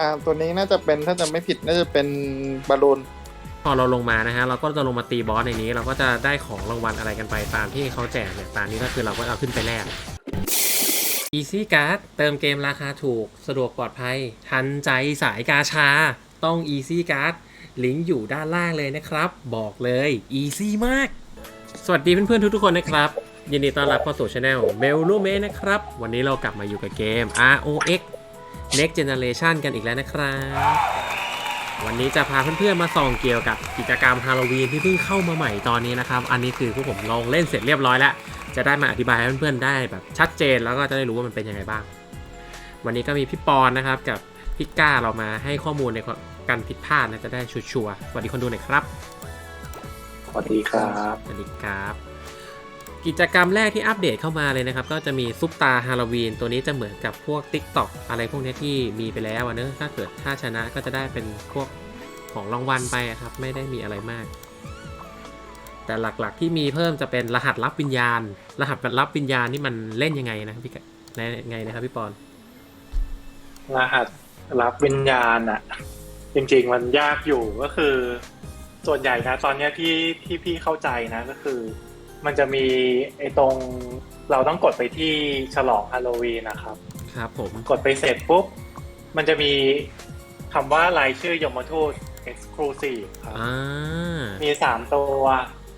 อ่าตัวนี้น่าจะเป็นถ้าจะไม่ผิดน่าจะเป็นบอลลูนพอเราลงมานะฮะเราก็จะลงมาตีบอสในนี้เราก็จะได้ของรางวัลอะไรกันไปตามที่เขาแจกเนี่ยตามนี้ก็คือเราก็เอาขึ้นไปแลก Easy Card เติมเกมราคาถูกสะดวกปลอดภัย ทันใจสายกาชา ต้อง Easy Card ลิงก์อยู่ด้านล่างเลยนะครับ บอกเลย Easy มาก สวัสดีเพื่อนๆทุกๆคนนะครับ ยินดีต้อนรับเข้าสู่ช anel เมลลูเมนะครับ วันนี้เรากลับมาอยู่กับเกม ROX Next Generation กันอีกแล้วนะครับ วันนี้จะพาเพื่อนๆมาส่องเกี่ยวกับกิจกรรมฮาโลวีนที่เพิ่งเข้ามาใหม่ตอนนี้นะครับ อันนี้คือพวกผมลองเล่นเสร็จเรียบร้อยแล้ว จะได้มาอธิบายให้เพื่อนๆได้แบบชัดเจนแล้วก็จะได้รู้ว่ามันเป็นยังไงบ้าง วันนี้ก็มีพี่ปอนนะครับกับพี่ก้าเรามาให้ข้อมูลในการผิดพลาดนะจะได้ชัวร์ๆสวัสดีคนดูหน่อยครับ สวัสดีครับ สวัสดีครับ กิจกรรมแรกที่อัปเดตเข้ามาเลยนะครับ ก็จะมีซุปตาฮาโลวีน ตัวนี้จะเหมือนกับพวก Tik t o อกอะไรพวกนี้ที่มีไปแล้วนอะถ้าเกิดถ้าชนะก็จะได้เป็นพวกของรางวัลไปอะครับ ไม่ได้มีอะไรมาก แต่หลักๆที่มีเพิ่มจะเป็นรหัสรับวิญญาณ รหัสรับวิญญาณนี่มันเล่นยังไงนะพี่ไงนะครับพี่ปอนรหัสรับวิญญาณอะจริงๆมันยากอยู่ก็คือ ส่วนใหญ่นะ ตอนนี้ที่ที่พี่เข้าใจนะก็คือ มันจะมีไอ้ตรงเราต้องกดไปที่ฉลองฮาโลวีนนะครับ ครับผม กดไปเสร็จปุ๊บ มันจะมีคำว่ารายชื่อยมทูต exclusive ครับอ่า มีสามตัว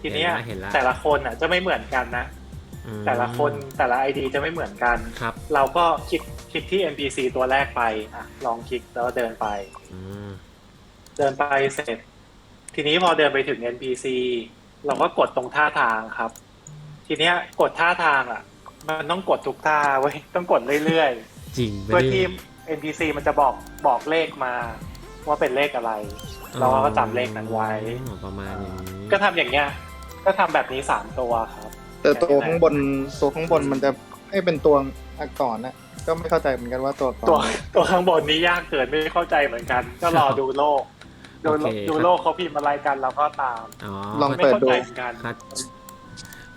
ทีเนี้ยเห็นละเห็นละ แต่ละคนอะจะไม่เหมือนกันนะ อืมแต่ละคนแต่ละ ID จะไม่เหมือนกัน ครับเราก็คลิกคลิกที่ NPC ตัวแรกไปอะลองคลิกแล้วเดินไป อืมเดินไปเสร็จ ทีนี้พอเดินไปถึง NPC เราก็กดตรงท่าทางครับ ทีเนี้ยกดท่าทางอะ มันต้องกดทุกท่าไว้ยต้องกดเรื่อยจริงๆไม่เพื่อได้ที่ NPC มันจะบอกบอกเลขมา ว่าเป็นเลขอะไร เราก็จำเลขนั้นไว้ อ๋อประมาณอย่างนี้ก็ทำอย่างเงี้ย ก็ทำแบบนี้สามตัวครับ แต่ตัวข้างบนตัวข้างบนมันจะให้เป็นตัวอักษรนะก็ไม่เข้าใจเหมือนกันว่าตัวอักษรตัวตัวข้างบนนี้ยากเกินไม่เข้าใจเหมือนกัน ก็รอดูโลก ดูโอเคดูครับโลกเขาพิมพ์อะไรกันเราก็ตาม อ๋อลอง ไม่เปิดเข้าดูใจเหมือนกันครับ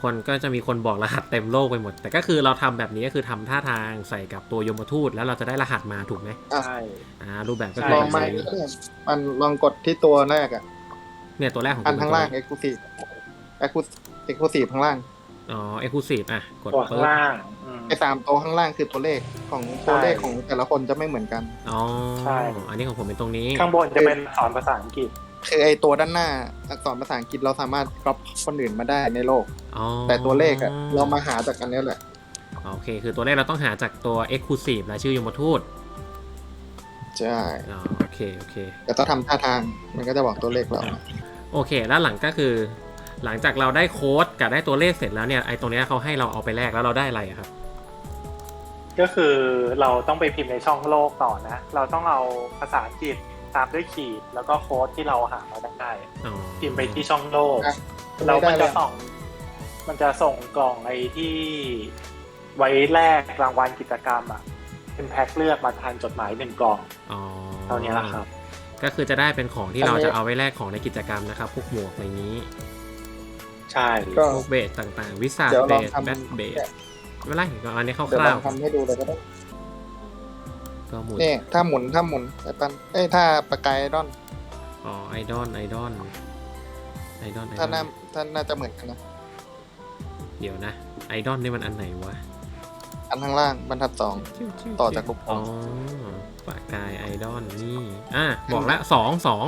คนก็จะมีคนบอกรหัสเต็มโลกไปหมด แต่ก็คือเราทำแบบนี้ก็คือทำท่าทางใส่กับตัวยมทูตแล้วเราจะได้รหัสมาถูกไหมใช่ อ่ารูปแบบก็ใช่คือลองแบบมานี้มันลองกดที่ตัวแรกอะ เนี่ยตัวแรกของอันคุณข้างล่าง exclusive exclusive ข้างล่าง อ๋อเอ็กซ์คลูซีฟอะกดตัวข้างปึ๊บ ล่างอืม ไอ้สามตัวข้างล่างคือตัวเลขของตัวเลขของแต่ละคนจะไม่เหมือนกัน อ๋อใช่ อันนี้ของผมเป็นตรงนี้ ข้างบนจะเป็นสอนภาษาอังกฤษ คือไอ้ตัวด้านหน้าอักษรภาษาอังกฤษเราสามารถก๊อปคนอื่นมาได้ในโลก อ๋อแต่ตัวเลขอะเรามาหาจากกันนี้แหละ โอเค คือตัวเลขเราต้องหาจากตัวเอ็กซ์คลูซีฟรายชื่อยมทูตใช่อ๋อโอเค โอเค แต่ต้องทำท่าทางมันก็จะบอกตัวเลขเรา โอเค แล้วหลังก็คือ หลังจากเราได้โค้ดกับได้ตัวเลขเสร็จแล้วเนี่ย ไอ้ตรงเนี้ยเขาให้เราเอาไปแลกแล้วเราได้อะไรอะครับ ก็คือเราต้องไปพิมพ์ในช่องโลกต่อนะ เราต้องเอาภาษาอังกฤษตามด้วยขีด แล้วก็โค้ดที่เราหามาได้อ๋อพิมพ์ไปที่ช่องโลกอะแล้วไม่มันได้จะแล้วส่งมันจะส่งกล่องไอ้ที่ไว้แลกรางวัลกิจกรรมอะเป็นแพ็คเลือกมาทานจดหมายหนึ่งกล่องอ๋อเท่านี้แหละครับ ก็คือจะได้เป็นของที่อันเรานี้จะเอาไว้แลกของในกิจกรรมนะครับ พวกหมวกอะไรนี้ ใช่ก็พวกเบสต่างๆ วิสาเดี๋ยวเบลองสทำแบทเบส ไม่เป็นไรก็อันนี้คเดี๋ยวลร่าอวงทำให้ดูเลยก็ได้ๆก็หมุน นี่ถ้าหมุนถ้าหมุนไอ้ปันเอ้ยถ้าประกายไอดอนอ๋อไอดอลไอดอลไอดอลไอถ้าดอน่าลถ้าน่าจะเหมือนกันนะเดี๋ยวนะไอดอลนี่มันอันไหนวะอันข้างล่างบรรทัดสอง ต่อจากกลุ่มอ๋อปากกายไอดอลนี่อะบอกแล้วสองสอง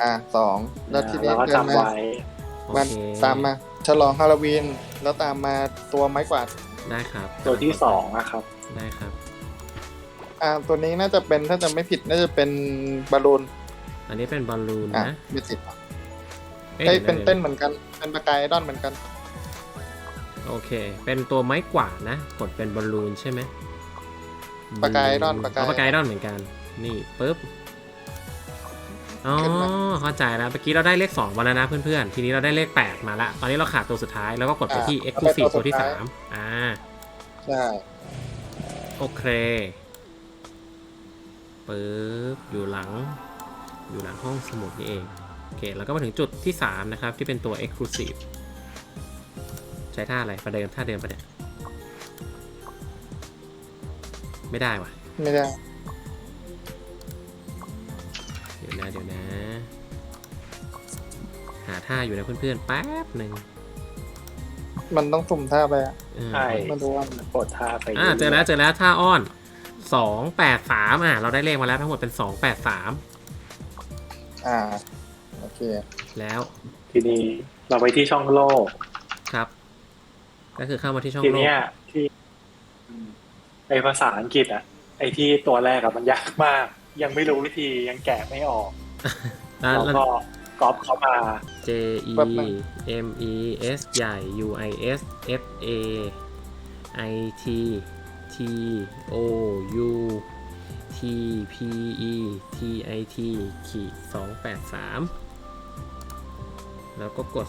อ่าสองแล้วทีนี้เราก็เดินจำมาไว้ โอมันเคตามมา ฉลองฮาโลวีนแล้วตามมาตัวไม้กวาดได้ครับตัวที่สองนะครับ ได้ครับ อ่าตัวนี้น่าจะเป็นถ้าจะไม่ผิดน่าจะเป็นบอลลูนอันนี้เป็นบอลลูนอะนะไม่ติดอ๊ะเอ้ยดี๋ยวะเป็นเต้นดี๋ยวะเหมือนกัน เป็นประกายไอดอนเหมือนกัน โอเค เป็นตัวไม้กวาดนะกดเป็นบอลลูนใช่ไหมประกายไอดอนประกายเประกายไอดอนเหมือนกัน นี่ปุ๊บ อ๋อขึ้นมาเข้าใจแล้วเมื่อกี้เราได้เลข2มาแล้วนะเพื่อนๆ ทีนี้เราได้เลข 8 มาแล้วตอนนี้เราขาดตัวสุดท้ายแล้วก็กดไปที่ Exclusive ตัวที่ 3 อ่า ใช่ โอเคปึ๊บอยู่หลัง อยู่หลังห้องสมุดนี่เอง โอเค แล้วก็มาถึงจุดที่ 3 นะครับ ที่เป็นตัว Exclusive ใช้ท่าอะไรประเดิมท่าเดิมปะเนี่ยไม่ได้ว่ะ ไม่ได้ นะเดี๋ยวนะ หาท่าอยู่นะเพื่อนๆแป๊บหนึ่งมันต้องสุ่มท่าไปอะเออใช่มาดูว่ากดท่าไปอ่าเจอแล้วเจอแล้วท่าอ้อนสองแปดสามอะเราได้เลขมาแล้วทั้งหมดเป็นสองแปดสามอ่า โอเค แล้วทีนี้เราไปที่ช่องโลก ครับ ก็คือเข้ามาที่ช่องทีโลก เนี้ยที่อืมไอภาษาอังกฤษอะไอที่ตัวแรกอะมันยากมาก ยังไม่รู้วิธียังแกะไม่ออกแล้วเราแล้วก็ก๊อปเขามา J E แป๊บนึง M E S ใหญ่ U I S F A I T T O U T P E T I T ขีดสองแปดสามแล้วก็กด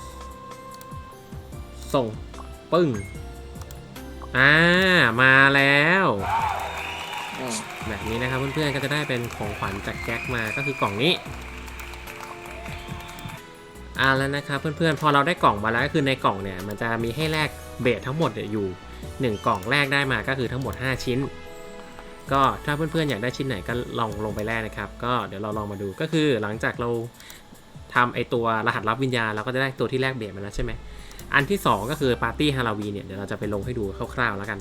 ส่ง ปึ้ง อ่า มาแล้วอืม แบบนี้นะครับเพื่อนๆก็จะได้เป็นของขวัญจากแก๊กมาก็คือกล่องนี้อ่าแล้วนะครับเพื่อนๆพอเราได้กล่องมาแล้วก็คือในกล่องเนี่ยมันจะมีให้แลกเบสทั้งหมดอยู่ 1 กล่องแรกได้มาก็คือทั้งหมด 5 ชิ้น ก็ถ้าเพื่อนๆอยากได้ชิ้นไหนก็ลองลงไปแลกนะครับ ก็เดี๋ยวเราลองมาดูก็คือหลังจากเราทำไอตัวรหัสลับวิญญาณเราก็จะได้ตัวที่แลกเบสมาแล้วใช่ไหมอันที่สองก็คือปาร์ตี้ฮาโลวีนเนี่ยเดี๋ยวเราจะไปลงให้ดูคร่าวๆแล้วกัน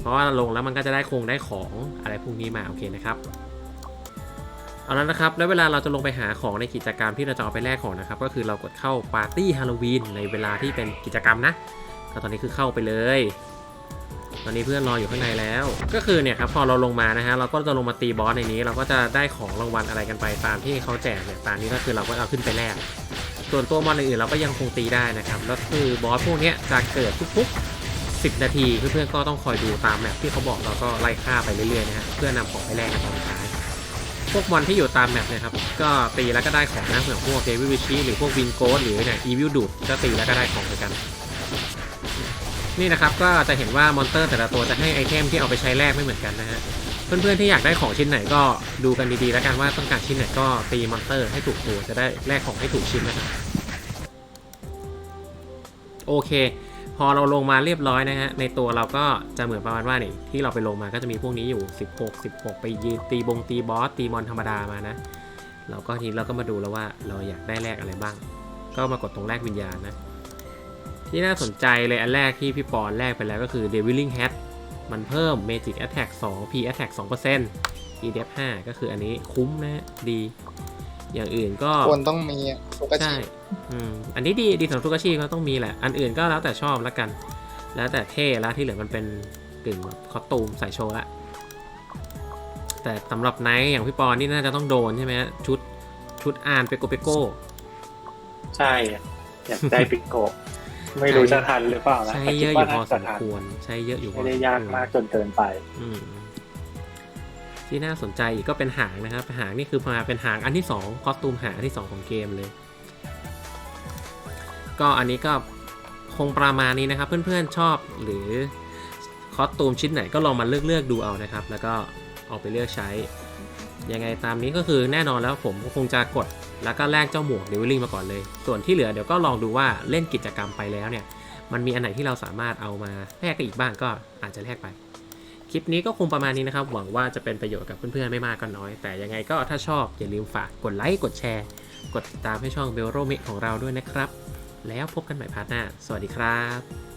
เพราะว่าลงแล้วมันก็จะได้คงได้ของอะไรพวกนี้มาโอเคนะครับเอาแล้วนะครับแล้วเวลาเราจะลงไปหาของในกิจกรรมที่เราจะเอาไปแลกของนะครับ ก็คือเรากดเข้าปาร์ตี้ฮาโลวีนในเวลาที่เป็นกิจกรรมนะก็ตอนนี้คือเข้าไปเลย ตอนนี้เพื่อนรออยู่ข้างในแล้ว ก็คือเนี่ยครับพอเราลงมานะฮะเราก็จะลงมาตีบอสในนี้ เราก็จะได้ของรางวัลอะไรกันไปตามที่เขาแจกเนี่ยตามนี้ก็คือเราก็เอาขึ้นไปแลกส่วนตัวมอนอื่นๆเราก็ยังคงตีได้นะครับแล้วคือบอสพวกนี้จะเกิดทุกๆ 10 นาทีเพื่อนๆก็ต้องคอยดูตามแมปที่เขาบอกเราก็ไล่ฆ่าไปเรื่อยๆนะฮะเพื่อนำของไปแลกกันตอนท้ายพวกมอนที่อยู่ตามแมปเนะครับก็ตีแล้วก็ได้ของนะเหมือนพวกเดวิวิชีหรือพวกวินโกสหรือเนี่ยอีวิลดูดก็ตีแล้วก็ได้ของเหมือนกัน นี่นะครับก็จะเห็นว่ามอนเตอร์แต่ละตัวจะให้ไอเทมที่เอาไปใช้แลกไม่เหมือนกันนะฮะเพื่อนๆที่อยากได้ของชิ้นไหนก็ดูกันดีๆ แล้วกันว่าต้องการชิ้นไหนก็ตีมอนเตอร์ให้ถูกตัวจะได้แลกของให้ถูกชิ้นนะครับโอเค อเราลงมาเรียบร้อยนะฮะในตัวเราก็จะเหมือนประมาณว่านี่ที่เราไปลงมาก็จะมีพวกนี้อยู่ 16 16 ไปยืนตีบงตีบอสตีมอนธรรมดามานะเราก็ทีเราก็มาดูแล้วว่าเราอยากได้แลกอะไรบ้าง ก็มากดตรงแลกวิญญาณนะที่น่าสนใจเลยอันแรกที่พี่ปอนแลกไปแล้วก็คือ Deviling Hat มันเพิ่ม Magic Attack 2 P Attack 2% E Def 5ก็คืออันนี้คุ้มนะดี อย่างอื่นก็ควรต้องมีสุกาใช่ชิอืมอันนี้ดีดีสำหรับทุกอาชีพก็ต้องมีแหละ อันอื่นก็แล้วแต่ชอบแล้วกัน แล้วแต่เท่แล้วที่เหลือมันเป็นกึ่งคอสตูมใส่โชว์ละแต่สำหรับไนท์อย่างพี่ปอนนี่น่าจะต้องโดนใช่ไหมฮะชุดชุดอ่านเปโกเปโก้ใช่อะอยากได้ปิกโกะไม่รู้จะทันหรือเปล่านะใช้แต่เยคิดอะอยู่ว่าพอน่าสจะมทันควรใช้เยอะอยู่พอไม่สได้มยากควรมากจนเกินไป อืม ที่น่าสนใจอีกก็เป็นหางนะครับ หางนี่คือมาเป็นหางอันที่สองคอสตูมหางอันที่สองของเกมเลย ก็อันนี้ก็คงประมาณนี้นะครับ เพื่อนๆชอบหรือคอสตูมชิ้นไหนก็ลองมาเลือกเลือกๆดูเอานะครับ แล้วก็เอาไปเลือกใช้ ยังไงตามนี้ก็คือแน่นอนแล้วผมก็คงจะกดแล้วก็แลกเจ้าหมวกเดวิลลิงมาก่อนเลย ส่วนที่เหลือเดี๋ยวก็ลองดูว่าเล่นกิจกรรมไปแล้วเนี่ย มันมีอันไหนที่เราสามารถเอามาแลกกันอีกบ้างก็อาจจะแลกไป คลิปนี้ก็คงประมาณนี้นะครับ หวังว่าจะเป็นประโยชน์กับเพื่อนๆไม่มากก็น้อย แต่ยังไงก็ถ้าชอบอย่าลืมฝากกดไลค์กดแชร์ กดติดตามให้ช่องเบลโรเมของเราด้วยนะครับ แล้วพบกันใหม่พาร์ทหน้า สวัสดีครับ